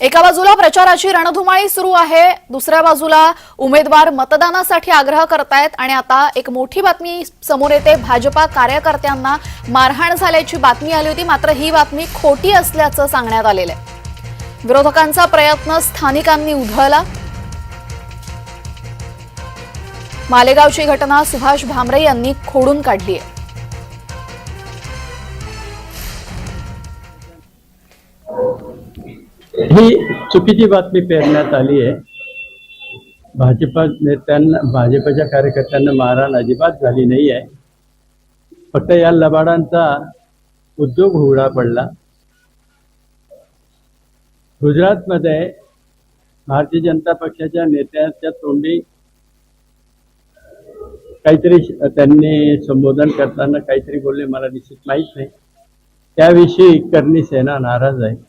एका बाजूला प्रचाराची रणधुमाळी सुरू आहे दुसऱ्या बाजूला उमेदवार मतदानासाठी आग्रह करतायत आणि आता एक मोठी बातमी समोर येते. भाजपा कार्यकर्त्यांना मारहाण झाल्याची बातमी आली होती मात्र ही बातमी खोटी असल्याचं सांगण्यात आलेलं आहे. विरोधकांचा प्रयत्न स्थानिकांनी उधळला. मालेगावची घटना सुभाष भामरे यांनी खोडून काढली आहे. ही चुकीची बातमी पेरण्यात आली आहे. भाजपा नेत्यांना भाजपच्या कार्यकर्त्यांना मारहाण अजिबात झाली नाही आहे. फक्त या लबाडांचा उद्योग उघडा पडला. गुजरातमध्ये भारतीय जनता पक्षाच्या नेत्याच्या तोंडी काहीतरी त्यांनी संबोधन करताना काहीतरी बोलले मला निश्चित माहीत नाही. त्याविषयी करणी सेना नाराज आहे.